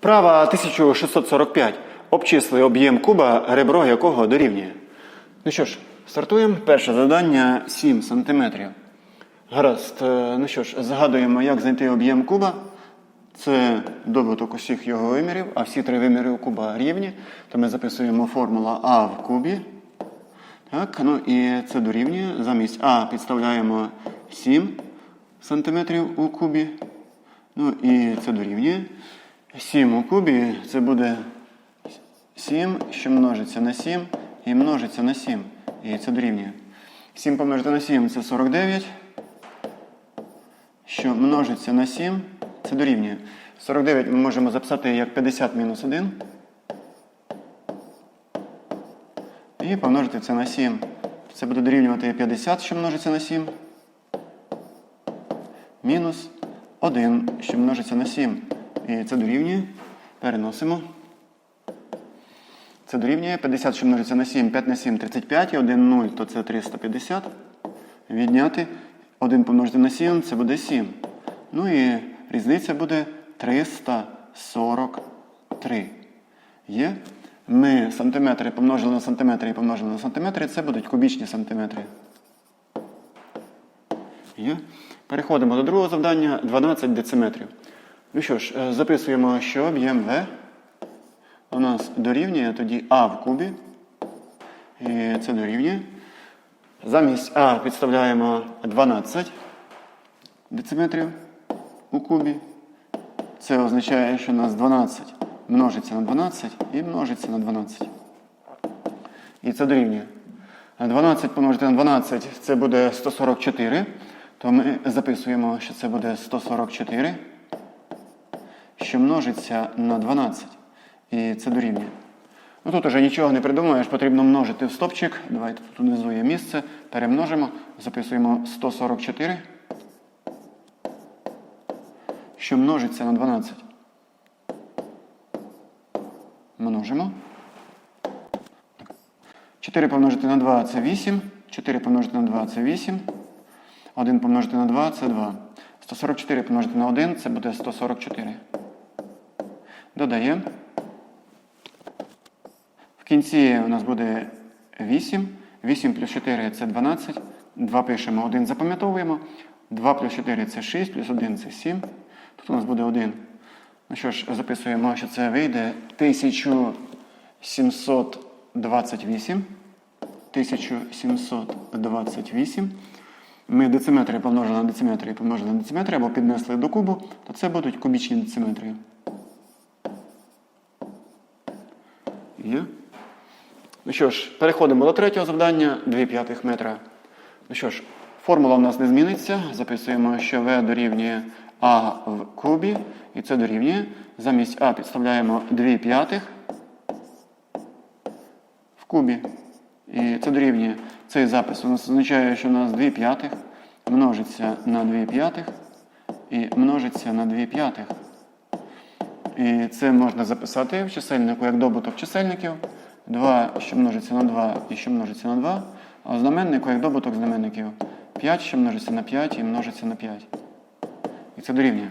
Вправа 1645. Обчисли об'єм куба, ребро якого дорівнює. Ну що ж, стартуємо. Перше завдання 7 см. Гаразд. Е, Ну що ж, згадуємо, як знайти об'єм куба. Це добуток усіх його вимірів, а всі три виміри у куба рівні. То ми записуємо формула А в кубі. Так, ну і це дорівнює. Замість А підставляємо 7 см у кубі. Ну і це дорівнює. 7 у кубі це буде 7, що множиться на 7 і множиться на 7. І це дорівнює. 7 помножити на 7 це 49. Що множиться на 7, це дорівнює. 49 ми можемо записати як 50 мінус 1. І помножити це на 7. Це буде дорівнювати 50, що множиться на 7. Мінус 1, що множиться на 7. І це дорівнює. Переносимо. Це дорівнює 50, що множиться на 7, 5 на 7 35, і 1 0, то це 350. Відняти 1 помножити на 7, це буде 7. Ну і різниця буде 343. Є? Ми сантиметри помножили на сантиметри і помножили на сантиметри, це будуть кубічні сантиметри. Є? Переходимо до другого завдання 12 дециметрів. Ну що ж, е, записуємо, що об'єм В у нас дорівнює тоді А в кубі. І це дорівнює. Замість А підставляємо 12 дециметрів у кубі. Це означає, що у нас 12 множиться на 12 і множиться на 12. І це дорівнює. 12 помножити на 12 це буде 144. То ми записуємо, що це буде 144, що множиться на 12. І це дорівнює. Ну Тут вже нічого не придумаєш, потрібно множити в стопчик. Давайте тут внизу є місце. Перемножимо. Записуємо 144, що множиться на 12. Множимо. 4 помножити на 2 це 8. 4 помножити на 2 це 8. 1 помножити на 2 це 2. 144 помножити на 1 це буде 144. Додаємо. В кінці у нас буде 8. 8 плюс 4 це 12. 2 пишемо, 1 запам'ятовуємо. 2 плюс 4 це 6, плюс 1 це 7. Тут у нас буде 1. Ну що ж, записуємо, що це вийде 1728. 1728. Ми дециметри помножили на дециметри і помножили на дециметри або піднесли до кубу, то це будуть кубічні дециметри. Ну що ж, переходимо до третього завдання 2 п'ятих метра. Ну що ж, формула в нас не зміниться. Записуємо, що V дорівнює А в кубі. І це дорівнює. Замість А підставляємо 2 п'ятих в кубі. І це дорівнює. Цей запис у нас означає, що у нас 2 п'ятих множиться на 2 п'ятих і множиться на 2 п'ятих. І це можна записати в чисельнику як добуток чисельників. 2, що множиться на 2 і що множиться на 2. А в знаменнику як добуток знаменників 5, що множиться на 5 і множиться на 5. І це дорівнює.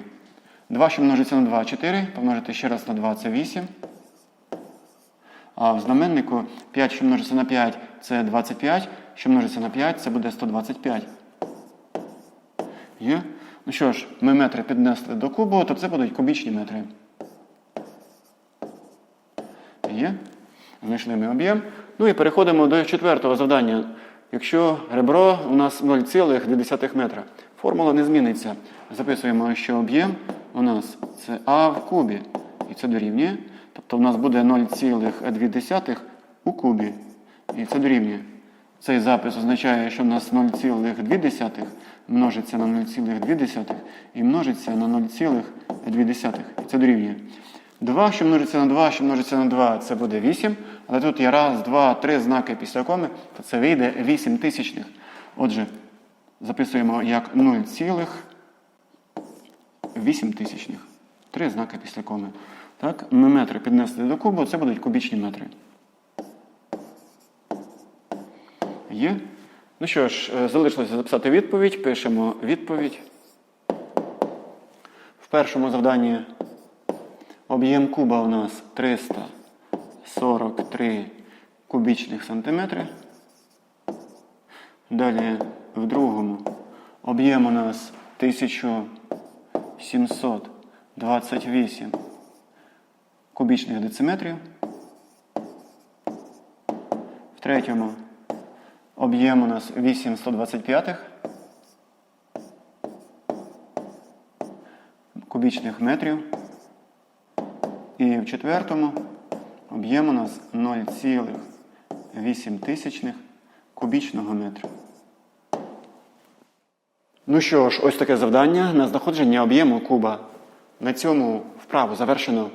2, що множиться на 2 4. Помножити ще раз на 2 це 8. А в знаменнику 5, що множиться на 5, це 25. Що множиться на 5, це буде 125. Є? Ну що ж, ми метри піднесли до кубу, то це будуть кубічні метри. Є? Знайшли ми об'єм. Ну і переходимо до четвертого завдання. Якщо ребро у нас 0,2 метра, формула не зміниться. Записуємо, що об'єм у нас це А в кубі. І це дорівнює. Тобто у нас буде 0,2 у кубі. І це дорівнює. Цей запис означає, що у нас 0,2 множиться на 0,2 і множиться на 0,2. І це дорівнює. 2, що множиться на 2, що множиться на 2, це буде 8. Але тут є раз, два, три знаки після коми, то це вийде 8 тисячних. Отже, записуємо як 0,8 тисячних. Три знаки після коми. Так, ми метри піднесли до кубу, це будуть кубічні метри. Є. Ну що ж, е, залишилося записати відповідь. Пишемо відповідь. В першому завданні Об'єм куба у нас 343 кубічних сантиметри. Далі в другому об'єм у нас 1728 кубічних дециметрів. В третьому об'єм у нас 825 кубічних метрів. І в четвертому об'єм у нас 0,8 кубічного метра. Ну що ж, ось таке завдання на знаходження об'єму куба. На цьому вправу завершено.